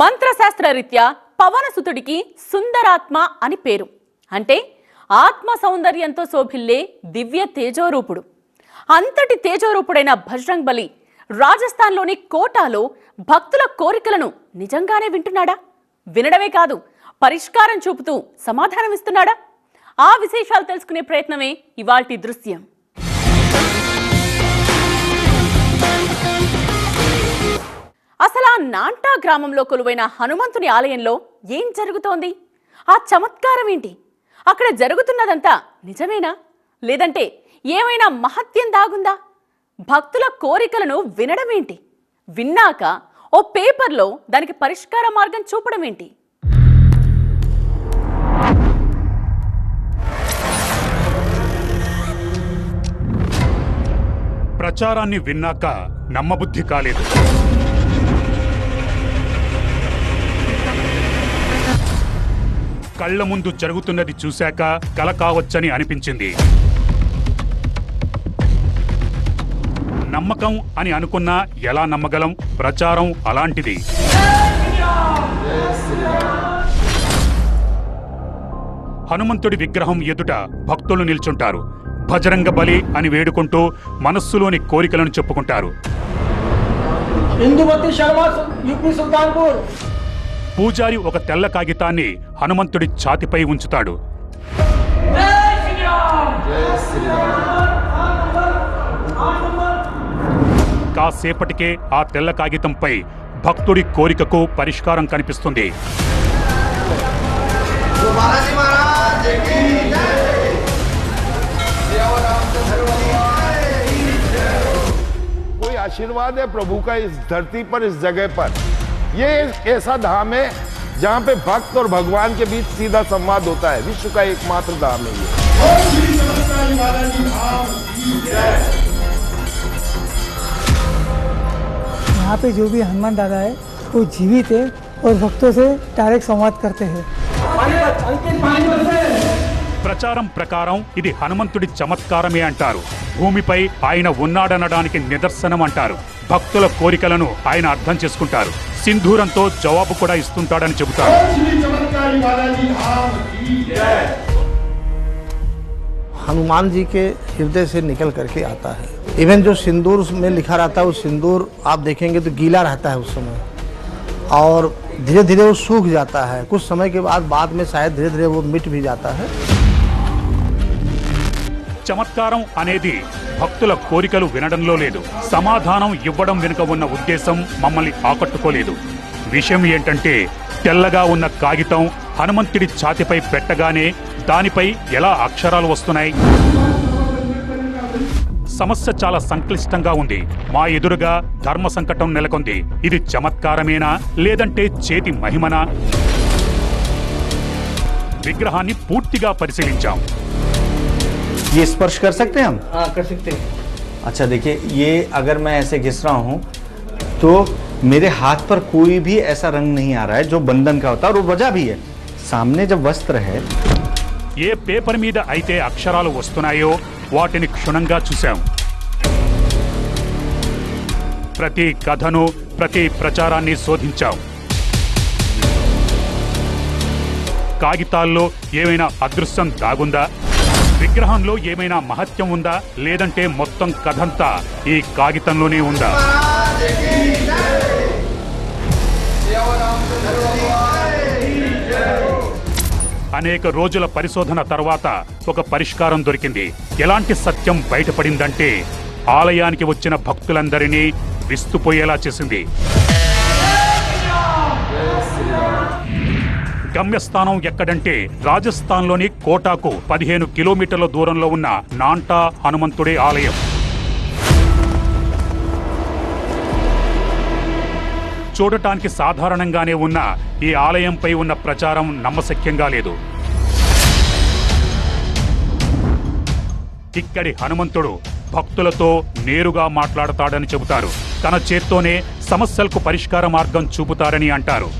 మంత్రశాస్త్ర రీత్యా పవనసుతుడికి సుందరాత్మ అని పేరు. అంటే ఆత్మ సౌందర్యంతో శోభిల్లే దివ్య తేజోరూపుడు. అంతటి తేజోరూపుడైన భజరంగ్ బలి రాజస్థాన్లోని కోటాలో భక్తుల కోరికలను నిజంగానే వింటున్నాడా? వినడమే కాదు పరిష్కారం చూపుతూ సమాధానమిస్తున్నాడా? ఆ విశేషాలు తెలుసుకునే ప్రయత్నమే ఇవాల్టి దృశ్యం. అసలు ఆ నాంటా గ్రామంలో కొలువైన హనుమంతుని ఆలయంలో ఏం జరుగుతోంది? ఆ చమత్కారం ఏంటి? అక్కడ జరుగుతున్నదంతా నిజమేనా? లేదంటే ఏమైనా మహత్యం దాగుందా? భక్తుల కోరికలను వినడం ఏంటి? విన్నాక ఓ పేపర్లో దానికి పరిష్కార మార్గం చూపడం ఏంటి? ప్రచారాన్ని విన్నాక నమ్మబుద్ధి కాలేదు. కళ్ళ ముందు జరుగుతున్నది చూశాక కల కావచ్చని అనిపించింది. నమ్మకం అని అనుకున్నా ఎలా నమ్మగలం? ప్రచారం అలాంటిది. హనుమంతుడి విగ్రహం ఎదుట భక్తులు నిల్చుంటారు. భజరంగ బలి అని వేడుకుంటూ మనస్సులోని కోరికలను చెప్పుకుంటారు. శర్మ యూపీ సుల్తాన్పూర్. పూజారి ఒక తెల్ల కాగితాన్ని హనుమంతుడి ఛాతిపై ఉంచుతాడు కాసేపటికే ఆ తెల్ల కాగితంపై భక్తుడి కోరికకు పరిష్కారం కనిపిస్తుంది बालाजी महाराज की कोई आशीर्वाद है प्रभु का इस धरती पर इस जगह पर ये एक ऐसा धाम है जहाँ पे भक्त और भगवान के बीच सीधा संवाद होता है। विश्व का एकमात्र धाम है ये। यहाँ पे जो भी हनुमान दादा है वो जीवित है और भक्तों से डायरेक्ट संवाद करते हैं। ప్రచారం ప్రకారం ఇది హనుమంతుడి చమత్కారమే అంటారు భూమిపై ఆయన ఉన్నాడనడానికి నిదర్శనం అంటారు భక్తుల కోరికలను ఆయన అర్థం చేసుకుంటారు సింధూరంతో జవాబు కూడా ఇస్తుంటాడని చెబుతారు हनुमान जी के हृदय से निकल करके आता है इवन जो सिंदूर में लिखा रहता है वो सिंदूर आप देखेंगे तो गीला रहता है उस समय और धीरे धीरे वो सूख जाता है कुछ समय के बाद बाद में शायद धीरे धीरे वो मिट भी जाता है చమత్కారం అనేది భక్తుల కోరికలు వినడంలో లేదు. సమాధానం ఇవ్వడం వెనుక ఉన్న ఉద్దేశం మమ్మల్ని ఆకట్టుకోలేదు. విషయం ఏంటంటే తెల్లగా ఉన్న కాగితం హనుమంతుడి ఛాతిపై పెట్టగానే దానిపై ఎలా అక్షరాలు వస్తున్నాయి? సమస్య చాలా సంక్లిష్టంగా ఉంది. మా ఎదురుగా ధర్మ సంకటం నెలకొంది. ఇది చమత్కారమేనా? లేదంటే చేతి మహిమనా? విగ్రహాన్ని పూర్తిగా పరిశీలించాం. ये स्पर्श कर सकते हैं हम हाँ कर सकते हैं अच्छा देखिए ये अगर मैं ऐसे घिस रहा हूँ तो मेरे हाथ पर कोई भी ऐसा रंग नहीं आ रहा है जो बंधन का होता है और वो वजह भी है सामने जब वस्त्र है ఏ పేపర్ మీద అయితే అక్షరాలు వస్తున్నాయో వాటిని క్షుణ్ణంగా చూశాం ప్రతి కథను ప్రతి ప్రచారాన్ని శోధించాం కాగితాల్లో ఏమైనా అదృశ్యం దాగుందా విగ్రహంలో ఏమైనా మహత్యం ఉందా? లేదంటే మొత్తం కథంతా ఈ కాగితంలోనే ఉందా? అనేక రోజుల పరిశోధన తర్వాత ఒక పరిష్కారం దొరికింది. ఎలాంటి సత్యం బయటపడిందంటే ఆలయానికి వచ్చిన భక్తులందరినీ విస్తుపోయేలా చేసింది. గమ్యస్థానం ఎక్కడంటే రాజస్థాన్లోని కోటాకు పదిహేను కిలోమీటర్ల దూరంలో ఉన్న నాంటా హనుమంతుడి ఆలయం. చూడటానికి సాధారణంగానే ఉన్న ఈ ఆలయంపై ఉన్న ప్రచారం నమ్మశక్యంగా లేదు. ఇక్కడి హనుమంతుడు భక్తులతో నేరుగా మాట్లాడతాడని చెబుతారు. తన చేత్తోనే సమస్యలకు పరిష్కార మార్గం చూపుతారని అంటారు.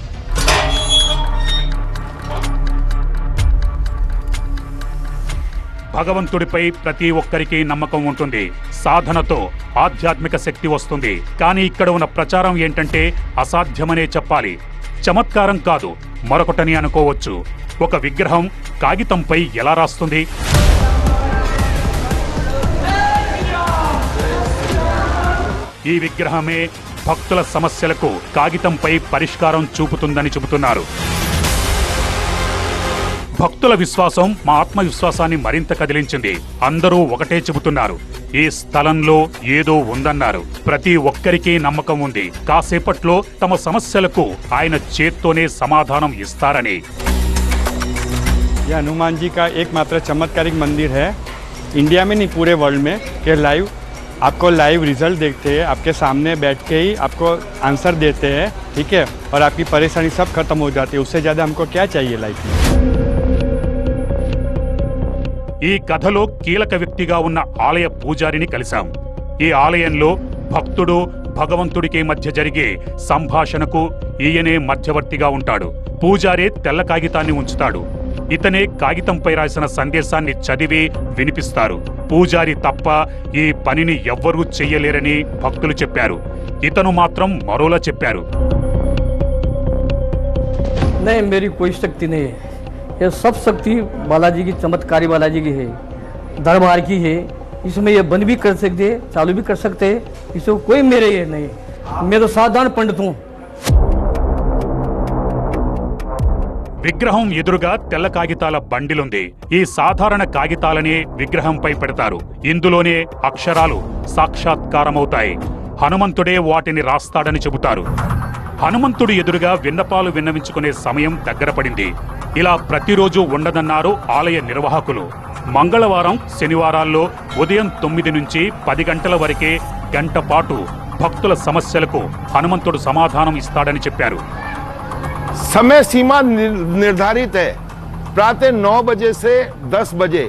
భగవంతుడిపై ప్రతి ఒక్కరికి నమ్మకం ఉంటుంది. సాధనతో ఆధ్యాత్మిక శక్తి వస్తుంది. కానీ ఇక్కడ ఉన్న ప్రచారం ఏంటంటే అసాధ్యమనే చెప్పాలి. చమత్కారం కాదు మరొకటని అనుకోవచ్చు. ఒక విగ్రహం కాగితంపై ఎలా రాస్తుంది? ఈ విగ్రహమే భక్తుల సమస్యలకు కాగితంపై పరిష్కారం చూపుతుందని చెబుతున్నారు. భక్తుల విశ్వాసం మా ఆత్మవిశ్వాసాన్ని మరింత కదిలించింది అందరూ ఒకటే చెబుతున్నారు ఈ స్థలంలో ఏదో ఉందన్నారు ప్రతి ఒక్కరికి నమ్మకం ఉంది కాసేపట్లో తమ సమస్యలకు ఆయన చేత్తోనే సమాధానం ఇస్తారని यह हनुमान जी का एकमात्र चमत्कारिक मंदिर है इंडिया में नहीं पूरे वर्ल्ड में कि लाइव आपको लाइव रिजल्ट देखते हैं आपके सामने बैठ के ही आपको आंसर देते हैं ठीक है और आपकी परेशानी सब खत्म हो जाती है उससे ज़्यादा हमको क्या चाहिए लाइफ में ఈ కథలో కీలక వ్యక్తిగా ఉన్న ఆలయ పూజారిని కలిశాం ఈ ఆలయంలో భక్తుడు భగవంతుడికి మధ్య జరిగే సంభాషణకు ఈయనే మధ్యవర్తిగా ఉంటాడు పూజారే తెల్ల కాగితాన్ని ఉంచుతాడు ఇతనే కాగితంపై రాసిన సందేశాన్ని చదివి వినిపిస్తారు పూజారి తప్ప ఈ పనిని ఎవ్వరూ చెయ్యలేరని భక్తులు చెప్పారు ఇతను మాత్రం మరోలా చెప్పారు नहीं मेरी कोई शक्ति नहीं है ये सब शक्ति बालाजी की चमत्कारी बालाजी की है दरबार की है इसमें ये बंद भी कर सकते हैं चालू भी कर सकते हैं इसमें कोई मेरे ये नहीं मैं तो साधारण पंडित हूँ విగ్రహం ఎదురుగా తెల్ల కాగితాల బండిలుంది ఈ సాధారణ కాగితాలనే విగ్రహంపై పెడతారు ఇందులోనే అక్షరాలు సాక్షాత్కారమవుతాయి హనుమంతుడే వాటిని రాస్తాడని చెబుతారు హనుమంతుడు ఎదురుగా విన్నపాలు విన్నవించుకునే సమయం దగ్గర పడింది ఇలా ప్రతిరోజు ఉండదన్నారు ఆలయ నిర్వాహకులు మంగళవారం శనివారాల్లో ఉదయం తొమ్మిది నుంచి పది గంటల వరకే గంట పాటు భక్తుల సమస్యలకు హనుమంతుడు సమాధానం ఇస్తాడని చెప్పారు समय सीमा निर- निर्धारित है प्रातः नौ बजे से दस बजे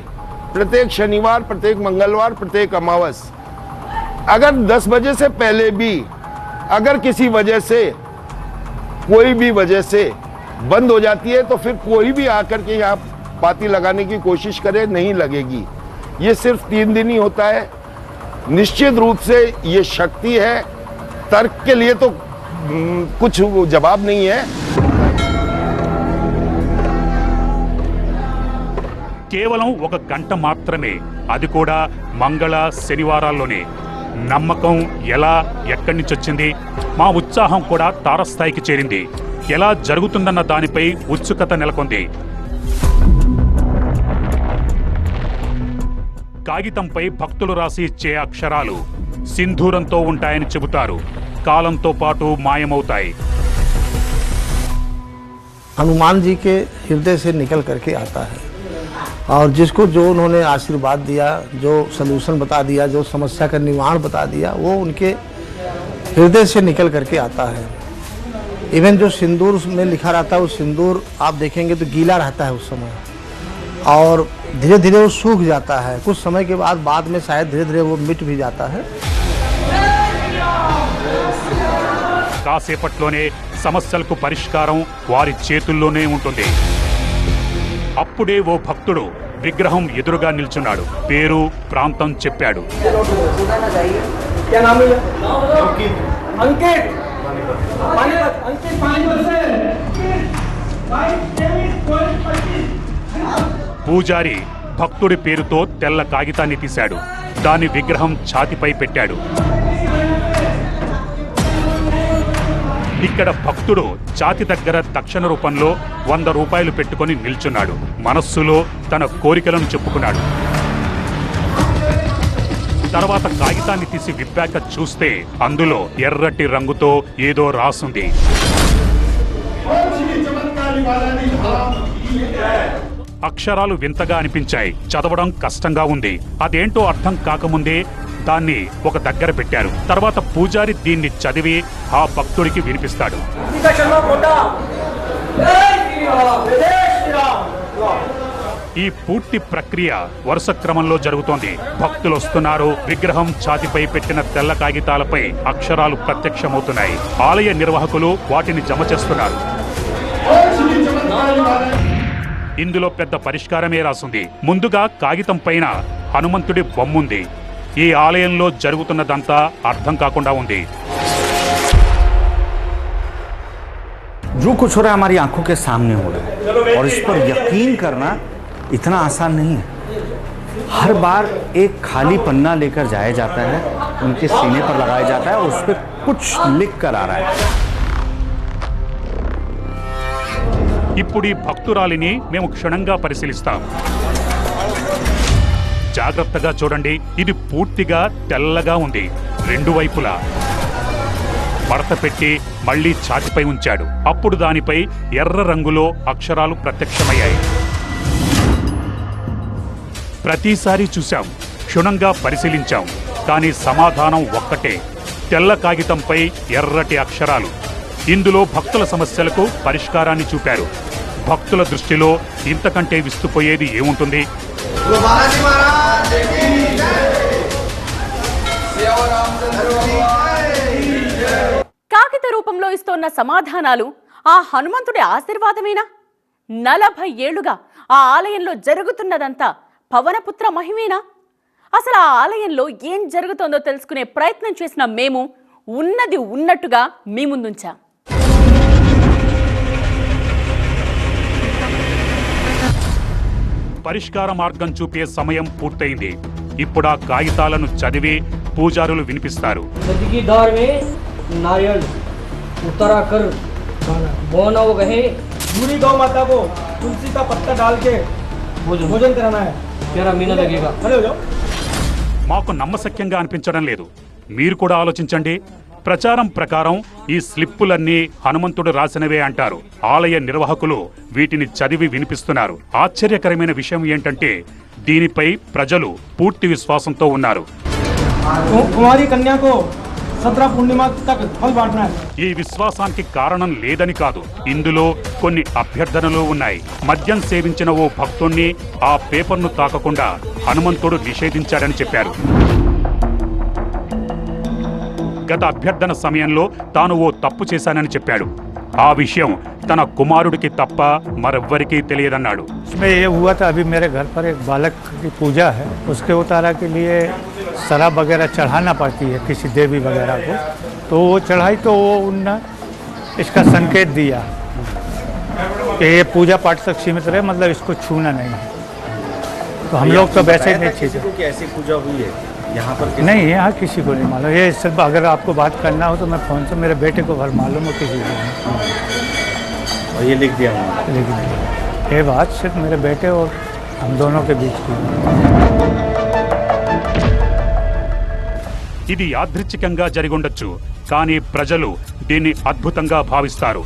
प्रत्येक शनिवार प्रत्येक मंगलवार प्रत्येक अमावस अगर दस बजे से पहले भी अगर किसी वजह से कोई भी वजह से बंद हो जाती है तो फिर कोई भी आकर के यहाँ पाती लगाने की कोशिश करे नहीं लगेगी ये सिर्फ तीन दिन ही होता है निश्चित रूप से ये शक्ति है तर्क के लिए तो हम्म, कुछ जवाब नहीं है కేవలం ఒక గంట మాత్రమే అది కూడా మంగళ శనివారాల్లోనే నమ్మకం ఎలా ఎక్కడి నుంచి వచ్చింది మా ఉత్సాహం కూడా తారస్థాయికి చేరింది ఎలా జరుగుతుందన్న దానిపై ఉత్సుకత నెలకొంది కాగితంపై భక్తులు రాసి ఇచ్చే అక్షరాలు సింధూరంతో ఉంటాయని చెబుతారు కాలంతో పాటు మాయమవుతాయి हनुमान जी के हृदय से निकल करके आता है और जिसको जो उन्होंने आशीर्वाद दिया जो सलूशन बता दिया जो समस्या का निवारण बता दिया वो उनके हृदय से निकल करके आता है इवन जो सिंदूर में लिखा रहता है वो सिंदूर आप देखेंगे तो गीला रहता है उस समय और धीरे धीरे वो सूख जाता है कुछ समय के बाद बाद में शायद धीरे धीरे वो मिट भी जाता है కాసేపట్లోనే సమస్యలకు పరిష్కారం వారి చేతుల్లోనే ఉంటుంది అప్పుడే ఓ భక్తుడు విగ్రహం ఎదురుగా నిల్చున్నాడు పేరు ప్రాంతం చెప్పాడు क्या नाम है अंकित पानीपत अंकित पानीपत से పూజారి భక్తుడి పేరుతో తెల్ల కాగితాన్ని తీశాడు దాని విగ్రహం ఛాతిపై పెట్టాడు ఇక్కడ భక్తుడు ఛాతి దగ్గర దక్షిణ రూపంలో వంద రూపాయలు పెట్టుకొని నిల్చున్నాడు మనస్సులో తన కోరికలను చెప్పుకున్నాడు తర్వాత కాగితాన్ని తీసి విప్పాక చూస్తే అందులో ఎర్రటి రంగుతో ఏదో రాసుంది. అక్షరాలు వింతగా అనిపించాయి. చదవడం కష్టంగా ఉంది. అదేంటో అర్థం కాకముందే దాన్ని ఒక దగ్గర పెట్టారు. తర్వాత పూజారి దీన్ని చదివి ఆ భక్తుడికి వినిపిస్తాడు. ఈ పూర్తి ప్రక్రియ వరుస క్రమంలో జరుగుతోంది భక్తులు వస్తున్నారు విగ్రహం ఛాతిపై పెట్టిన తెల్ల కాగితాలపై అక్షరాలు ప్రత్యక్షమవుతున్నాయి ఆలయ నిర్వాహకులు వాటిని జమ చేస్తున్నారు ఇందులో పెద్ద పరిష్కారమే రాసుంది ముందుగా కాగితం పైన హనుమంతుడి బొమ్ముంది ఈ ఆలయంలో జరుగుతున్నదంతా అర్థం కాకుండా ఉంది जो कुछ हो रहा है हमारी आंखों के सामने हो रहा है और इस पर यकीन करना इतना आसान नहीं है हर बार एक खाली पन्ना लेकर जाया जाता है उनके सीने पर लगाया जाता है और उस पर कुछ लिख कर आ रहा है ఇప్పుడు ఈ భక్తురాలిని మేము క్షుణ్ణంగా పరిశీలిస్తాం జాగ్రత్తగా చూడండి ఇది పూర్తిగా తెల్లగా ఉంది రెండు వైపులా మడత పెట్టి మళ్ళీ ఛాతిపై ఉంచాడు అప్పుడు దానిపై ఎర్ర రంగులో అక్షరాలు ప్రత్యక్షమయ్యాయి ప్రతిసారి చూశాం. క్షుణ్ణంగా పరిశీలించాం. కానీ సమాధానం ఒక్కటే. తెల్ల కాగితంపై ఎర్రటి అక్షరాలు. ఇందులో భక్తుల సమస్యలకు పరిష్కారాన్ని చూపారు. భక్తుల దృష్టిలో ఇంతకంటే విస్తుపోయేది ఏముంటుంది? కాగిత రూపంలో ఇస్తోన్న సమాధానాలు ఆ హనుమంతుడి ఆశీర్వాదమేనా? నలభై ఏళ్ళుగా ఆ ఆలయంలో జరుగుతున్నదంతా పవనపుత్ర మహిమేనా అసలు ఆ ఆలయంలో ఏం జరుగుతోందో తెలుసుకునే ప్రయత్నం చేసిన మేము ఉన్నది ఉన్నట్టుగా మీ ముందుంచాం పరిష్కార మార్గం చూపే సమయం పూర్తయింది ఇప్పుడు ఆ కాగితాలను చదివి పూజారులు వినిపిస్తారు नदी की धार में नारियल उतरा कर बोना वो कहे पूरी गौ माता को तुलसी का पत्ता डाल के भोजन भोजन कराना है మాకు నమ్మశక్యంగా అనిపించడం లేదు. మీరు కూడా ఆలోచించండి. ప్రచారం ప్రకారం ఈ స్లిప్పులన్నీ హనుమంతుడు రాసినవే అంటారు. ఆలయ నిర్వాహకులు వీటిని చదివి వినిపిస్తున్నారు. ఆశ్చర్యకరమైన విషయం ఏంటంటే దీనిపై ప్రజలు పూర్తి విశ్వాసంతో ఉన్నారు. సత్రా తక్ ఫల్ ఈ విశ్వాసానికి కారణం లేదని కాదు. ఇందులో కొన్ని అభ్యర్థనలు ఉన్నాయి. మద్యం సేవించిన ఓ భక్తుణ్ణి ఆ పేపర్ను తాకకుండా హనుమంతుడు నిషేధించాడని చెప్పారు. గత అభ్యర్థన సమయంలో తాను ఓ తప్పు చేశానని చెప్పాడు. ఆ విషయం తన కుమారుడికి తప్ప మరెవ్వరికీ తెలియదన్నాడు इसमें ये हुआ था अभी मेरे घर पर एक बालक की पूजा है उसके उतारा के लिए शराब वगैरह चढ़ाना पड़ती है किसी देवी वगैरह को तो वो चढ़ाई तो वो उनने इसका संकेत दिया कि ये पूजा पाठ तक सीमित रहे मतलब इसको छूना नहीं है तो हम लोग तो वैसे ही नहीं छीते कि ऐसी पूजा हुई है यहाँ पर नहीं यहाँ किसी को नहीं मालूम ये सिर्फ अगर आपको बात करना हो तो मैं फ़ोन से मेरे बेटे को घर मालूम हो किसी को नहीं और ये लिख दिया उन्होंने लेकिन ये बात सिर्फ मेरे बेटे और हम दोनों के बीच की है ఇది యాదృచ్ఛికంగా జరిగుండొచ్చు కానీ ప్రజలు దీన్ని అద్భుతంగా భావిస్తారు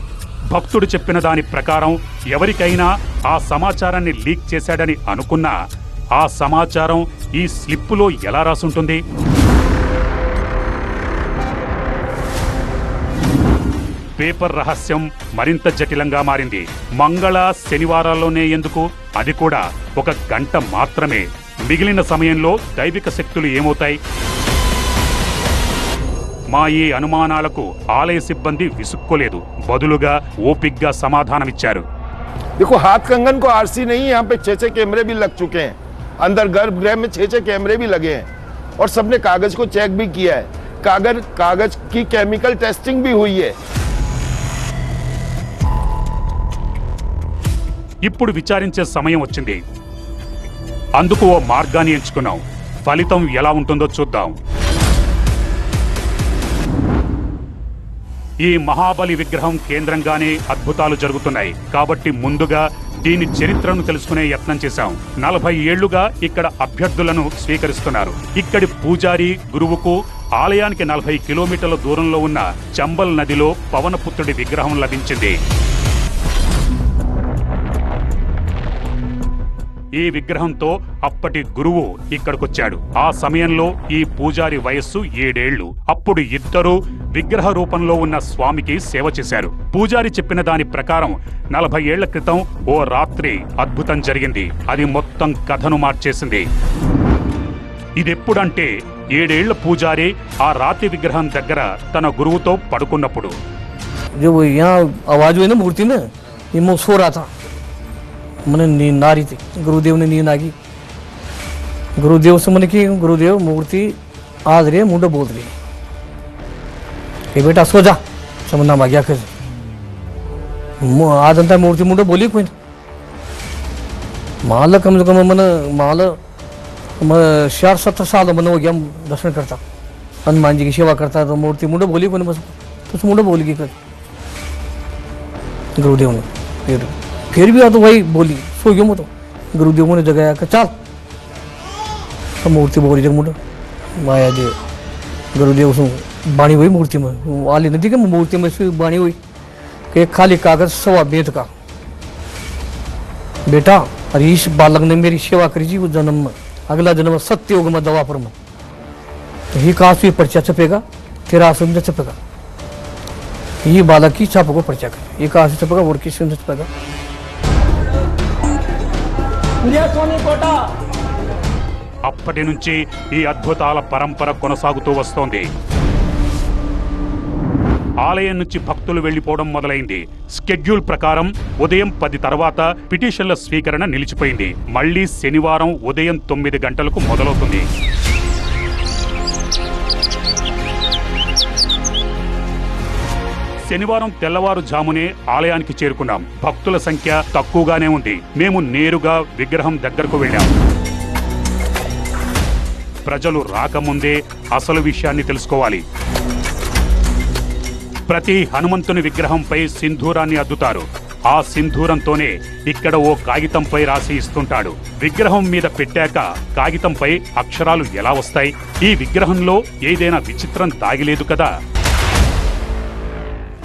భక్తుడు చెప్పిన దాని ప్రకారం ఎవరికైనా ఆ సమాచారాన్ని లీక్ చేశాడని అనుకున్నా ఆ సమాచారం ఈ స్లిప్పులో ఎలా రాసుంటుంది పేపర్ రహస్యం మరింత జటిలంగా మారింది మంగళ శనివారాల్లోనే ఎందుకు అది కూడా ఒక గంట మాత్రమే మిగిలిన సమయంలో దైవిక శక్తులు ఏమవుతాయి మా ఈ అనుమానాలకు ఆలయ సిబ్బంది విసుక్కోలేదు బదులుగా ఓపిగ్గా సమాధానమిచ్చారు देखो हाथ कंगन को आरसी नहीं यहाँ पे छह छह कैमरे भी लग चुके हैं अंदर गर्भगृह में छह छह कैमरे भी लगे हैं और सबने कागज को चेक भी किया है कागज कागज की केमिकल टेस्टिंग भी हुई है ఇప్పుడు విచారించే సమయం వచ్చింది అందుకు ఓ మార్గాన్ని ఎంచుకున్నాం ఫలితం ఎలా ఉంటుందో చూద్దాం ఈ మహాబలి విగ్రహం కేంద్రంగానే అద్భుతాలు జరుగుతున్నాయి కాబట్టి ముందుగా దీని చరిత్రను తెలుసుకునే యత్నం చేశాం. నలభై ఏళ్ళుగా ఇక్కడ అభ్యర్థులను స్వీకరిస్తున్నారు. ఇక్కడి పూజారి గురువుకు ఆలయానికి నలభై కిలోమీటర్ల దూరంలో ఉన్న చంబల్ నదిలో పవనపుత్రుడి విగ్రహం లభించింది. ఈ విగ్రహంతో అప్పటి గురువు ఇక్కడికొచ్చాడు. ఆ సమయంలో ఈ పూజారి వయస్సు ఏడేళ్ళు. అప్పుడు ఇద్దరూ విగ్రహ రూపంలో ఉన్న స్వామికి సేవ చేశారు. పూజారి చెప్పిన దాని ప్రకారం నలభై ఏళ్ళ క్రితం ఓ రాత్రి అద్భుతం జరిగింది. అది మొత్తం కథను మార్చేసింది. ఇదెప్పుడంటే ఏడేళ్ళ పూజారి ఆ రాతి విగ్రహం దగ్గర తన గురువుతో పడుకున్నప్పుడు. మూర్తి मैंने नींद आ रही थी गुरुदेव ने नींद आ गई। गुरुदेव से मैंने की, गुरुदेव मूर्ति आज रही है मुंडो बोल रही है बेटा सो जा समझना आ गया फिर मु- आदंता मूर्ति मुंडो बोली कोई माल कम से कम मन माल चार सत्तर साल मन हो गया दर्शन करता। हनुमान जी की सेवा करता तो मूर्ति मुंडो बोली कोई बस। तो उस मुंडो बोल गई कर। गुरुदेव ने फिर भी तो वही बोली, सो गयो मैं तो गुरुदेव ने जगाया कि चल। तो मूर्ति बोली जग मुंडो। माया जी, गुरुदेव सु बाणी हुई मूर्ति में। वो आली नदी के मूर्ति में से बाणी हुई कि खाली कागज़ सवा बेत का। बेटा इस बालक ने मेरी सेवा करी जी वो जन्म में। अगला जन्म सत्य योग में दवा पर में। तो ही कहा ये पर्चा छपेगा? तेरा आश्रम में छपेगा। ये बालक की छाप को पर्चा कर। ये कहा छपेगा? और किस से అప్పటి నుంచి ఈ అద్భుతాల పరంపర కొనసాగుతూ వస్తోంది. ఆలయం నుంచి భక్తులు వెళ్ళిపోవడం మొదలైంది. స్కెడ్యూల్ ప్రకారం ఉదయం పది తర్వాత పిటిషన్ల స్వీకరణ నిలిచిపోయింది. మళ్ళీ శనివారం ఉదయం తొమ్మిది గంటలకు మొదలవుతుంది. శనివారం తెల్లవారుజామునే ఆలయానికి చేరుకున్నాం. భక్తుల సంఖ్య తక్కువగానే ఉంది. మేము నేరుగా విగ్రహం దగ్గరకు వెళ్ళాం. ప్రజలు రాకముందే అసలు విషయాన్ని తెలుసుకోవాలి. ప్రతి హనుమంతుని విగ్రహంపై సింధూరాన్ని అద్దుతారు. ఆ సింధూరంతోనే ఇక్కడ ఓ కాగితంపై రాసి ఇస్తుంటాడు. విగ్రహం మీద పెట్టాక కాగితంపై అక్షరాలు ఎలా వస్తాయి? ఈ విగ్రహంలో ఏదైనా విచిత్రం తాగిలేదు కదా?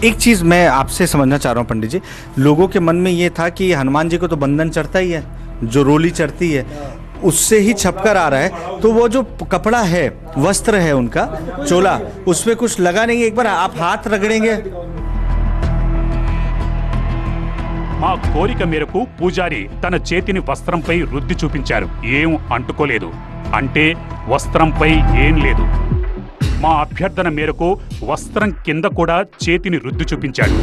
एक चीज़ मैं आपसे समझना चाह रहा हूँ पंडित जी लोगों के मन में ये था कि हनुमान जी को तो बंधन चढ़ता ही है जो रोली चढ़ती है उससे ही छपकर आ रहा है तो वो जो कपड़ा है वस्त्र है उनका चोला उसमें कुछ लगा नहीं है एक बार आप हाथ रगड़ेंगे మా కోరిక మేరకు పూజారి తన చేతిని వస్త్రంపై రుద్ది చూపించారు ఏం అంటుకోలేదు అంటే వస్త్రంపై ఏం లేదు మా అభ్యర్థన మేరకు వస్త్రం కింద కూడా చేతిని రుద్దు చూపించాడు.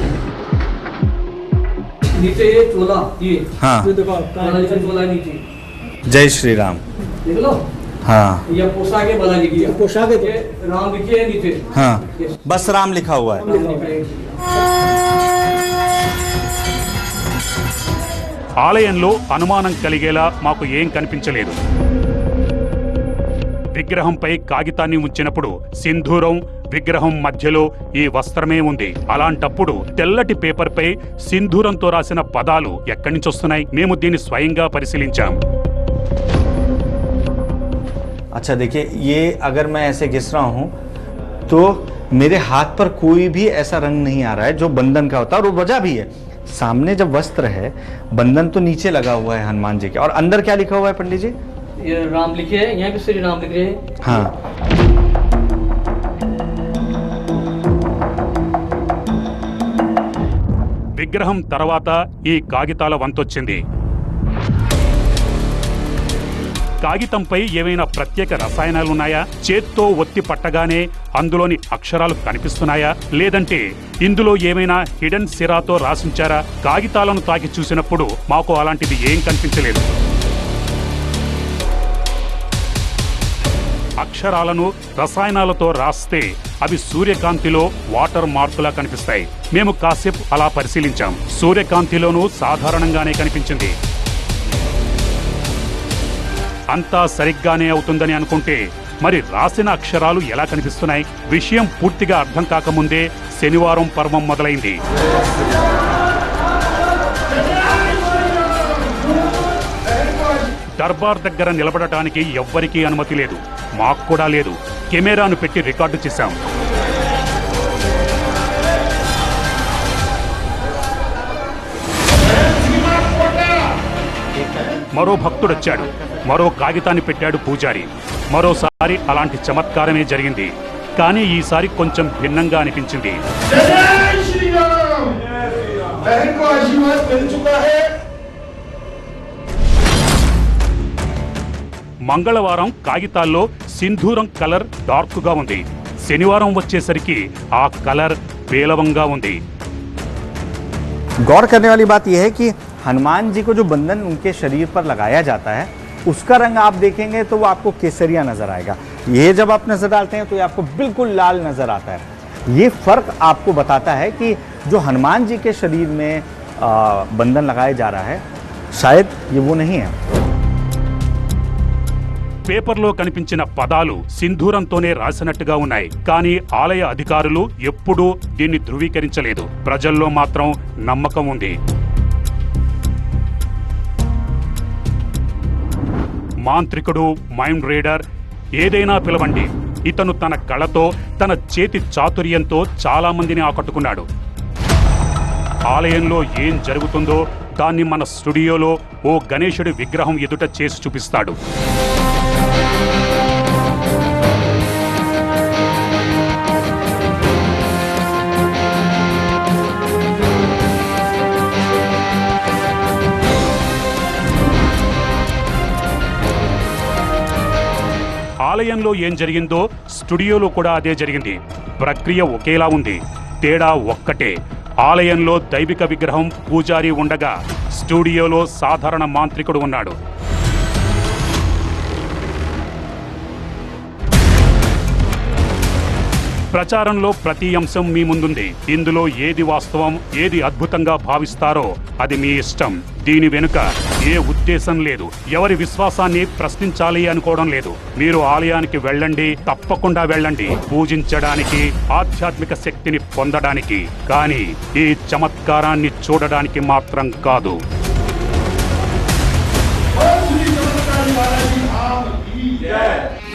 జై శ్రీరామ్. బస్ రామ్ లిఖా హువా. ఆలయంలో అనుమానం కలిగేలా మాకు ఏం కనిపించలేదు. విగ్రహంపై కాగితాన్ని ఉంచినప్పుడు సింధూరం విగ్రహం మధ్యలో ఈ వస్త్రమే ఉంది అలాంటప్పుడు తెల్లటి పేపర్పై సింధూరంతో రాసిన పదాలు ఎక్కడి నుంచి వస్తున్నాయి మేము దీన్ని స్వయంగా పరిశీలించాం अच्छा देखिए ये अगर मैं ऐसे घिस रहा हूँ तो मेरे हाथ पर कोई भी ऐसा रंग नहीं आ रहा है जो बंधन का होता है और वो वजह भी है सामने जब वस्त्र है बंधन तो नीचे लगा हुआ है हनुमान जी के और अंदर क्या लिखा हुआ है पंडित जी ये राम लिखे है यहाँ भी श्री राम लिख रहे हैं हाँ విగ్రహం తర్వాత ఈ కాగితాల వంతొచ్చింది కాగితంపై ఏవైనా ప్రత్యేక రసాయనాలున్నాయా చేత్తో ఒత్తి పట్టగానే అందులోని అక్షరాలు కనిపిస్తున్నాయా లేదంటే ఇందులో ఏమైనా హిడెన్ సిరాతో రాసించారా కాగితాలను తాకి చూసినప్పుడు మాకు అలాంటిది ఏం కనిపించలేదు అక్షరాలను రసాయనాలతో రాస్తే అవి సూర్యకాంతిలో వాటర్ మార్కులా కనిపిస్తాయి. మేము కాసేపు అలా పరిశీలించాం. సూర్యకాంతిలోనూ సాధారణంగానే కనిపించింది. అంతా సరిగ్గానే అవుతుందని అనుకుంటే మరి రాసిన అక్షరాలు ఎలా కనిపిస్తున్నాయి? విషయం పూర్తిగా అర్థం కాకముందే శనివారం పర్వం మొదలైంది. దర్బార్ దగ్గర నిలబడటానికి ఎవ్వరికీ అనుమతి లేదు. మాకు కూడా లేదు. కెమెరాను పెట్టి రికార్డు చేశాం. మరో భక్తుడొచ్చాడు మరో కాగితాన్ని పెట్టాడు పూజారి. మరోసారి అలాంటి చమత్కారమే జరిగింది. కానీ ఈసారి కొంచెం భిన్నంగా అనిపించింది. మంగళవారం కాగితాల్లో సింధూరం కలర్ డార్క్ గా ఉంది శనివారం వచ్చేసరికి ఆ కలర్ పేలవంగా ఉంది गौर करने वाली बात यह है कि हनुमान जी को जो बंधन उनके शरीर पर लगाया जाता है उसका रंग आप देखेंगे तो वो आपको केसरिया नजर आएगा ये जब आप नजर डालते हैं तो ये आपको बिल्कुल लाल नजर आता है ये फर्क आपको बताता है कि जो हनुमान जी के शरीर में आ, बंधन लगाया जा रहा है शायद ये वो नहीं है పేపర్లో కనిపించిన పదాలు సింధూరంతోనే రాసినట్టుగా ఉన్నాయి. కానీ ఆలయ అధికారులు ఎప్పుడూ దీన్ని ధృవీకరించలేదు. ప్రజల్లో మాత్రం నమ్మకం ఉంది. మాంత్రికుడు మైండ్ రీడర్ ఏదైనా పిలవండి. ఇతను తన కళతో తన చేతి చాతుర్యంతో చాలా మందిని ఆకట్టుకున్నాడు. ఆలయంలో ఏం జరుగుతుందో దాన్ని మన స్టూడియోలో ఓ గణేశుడి విగ్రహం ఎదుట చేసి చూపిస్తాడు. ఆలయంలో ఏం జరిగిందో స్టూడియోలో కూడా అదే జరిగింది. ప్రక్రియ ఒకేలా ఉంది. తేడా ఒక్కటే. ఆలయంలో దైవిక విగ్రహం పూజారి ఉండగా స్టూడియోలో సాధారణ మాంత్రికుడు ఉన్నాడు. ప్రచారంలో ప్రతి అంశం మీ ముందుంది. ఇందులో ఏది వాస్తవం ఏది అద్భుతంగా భావిస్తారో అది మీ ఇష్టం. దీని వెనుక ఏ ఉద్దేశం లేదు. ఎవరి విశ్వాసాన్ని ప్రశ్నించాలి అనుకోవడం లేదు. మీరు ఆలయానికి వెళ్ళండి తప్పకుండా వెళ్ళండి. పూజించడానికి ఆధ్యాత్మిక శక్తిని పొందడానికి. కానీ ఈ చమత్కారాన్ని చూడడానికి మాత్రం కాదు. Yeah.